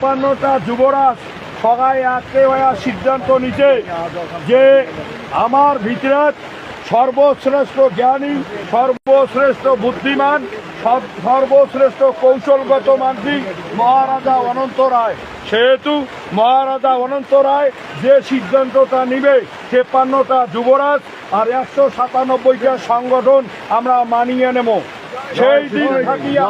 ছাপ্পান্নটা যুবরাজ সবাই আজকে হইয়া সিদ্ধান্ত নিছে যে আমার ভিতরে সর্বশ্রেষ্ঠ জ্ঞানী, সর্বশ্রেষ্ঠ বুদ্ধিমান সর্বশ্রেষ্ঠ কৌশলগত মানসিক মহারাজা অনন্ত রায়। সেহেতু মহারাজা অনন্ত রায় যে সিদ্ধান্তটা নিবে, তেপ্পান্নটা যুবরাজ আর একশো সাতানব্বইটা সংগঠন আমরা মানিয়ে নেব। সেই দিন থাকিয়া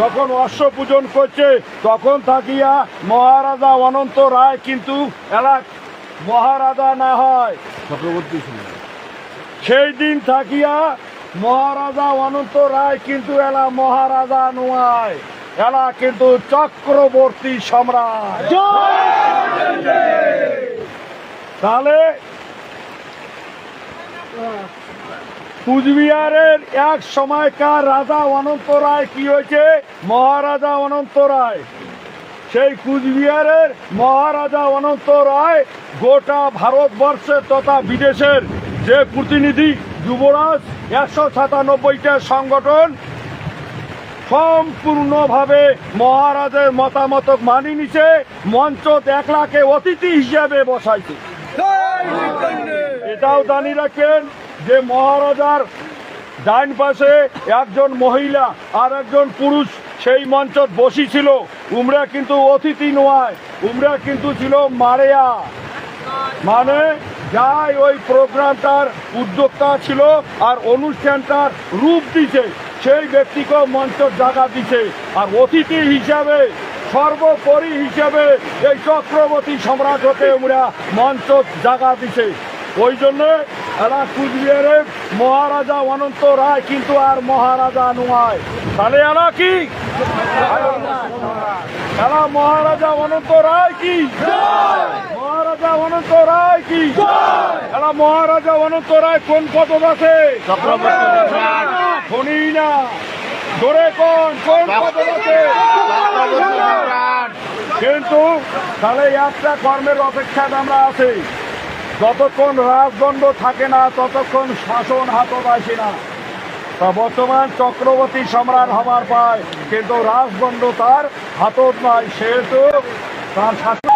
যখন অশ্ব পূজন করছে তখন থাকিয়া মহারাজা অনন্ত রায় কিন্তু এলাক মহারাজা না হয়। চক্রবর্তী সেই দিন থাকিয়া মহারাজা অনন্ত রায় কিন্তু এলা মহারাজা নয় এলা কিন্তু চক্রবর্তী সম্রাট। তাহলে কুচবিহারের এক সময়কার রাজা অনন্ত রায় কি হয়েছে? মহারাজা অনন্ত রায়। সেই কুচবিহারের মহারাজা অনন্ত রায় গোটা ভারতবর্ষের তথা বিদেশের যে প্রতিনিধি যুবরাজ একশো সাতানব্বইটা সংগঠন সম্পূর্ণভাবে মহারাজের মতামত মানি নিছে, মঞ্চ এক লাখে অতিথি হিসাবে বসাইছে। এটাও জানি রাখেন যে মহারাজার ডাইন পাশে একজন মহিলা আর একজন পুরুষ সেই মঞ্চত বসিছিল উমরা কিন্তু অতিথি নয়, উমরা কিন্তু ছিল মারেয়া। মানে যাই ওই প্রোগ্রামটার উদ্যোক্তা ছিল আর অনুষ্ঠানটার রূপ দিছে, সেই ব্যক্তিকে মঞ্চ জায়গা দিছে। আর অতিথি হিসাবে, সর্বোপরি হিসাবে এই চক্রবর্তী সম্রাট হতে আমরা মঞ্চ জায়গা দিছে। ওই জন্য এরা কুচবিহারের মহারাজা অনন্ত রায় কিন্তু আর মহারাজা নয়। তাহলে এরা কি? এরা মহারাজা অনন্ত রায় কি? মহারাজা অনন্ত রায় কি? এরা মহারাজা অনন্ত রায় কোন পদক আছে? শুনি না। ধরে কোন? কোন পদক আছে? কিন্তু তাহলে একটা কর্মের অপেক্ষায় আমরা আছি। যতক্ষণ রাজদণ্ড থাকে না, ততক্ষণ শাসন হাতত আসে না। তা বর্তমান চক্রবর্তী সম্রাট হবার পায়, কিন্তু রাজদণ্ড তার হাতত নয় সেহেতু তার শাসন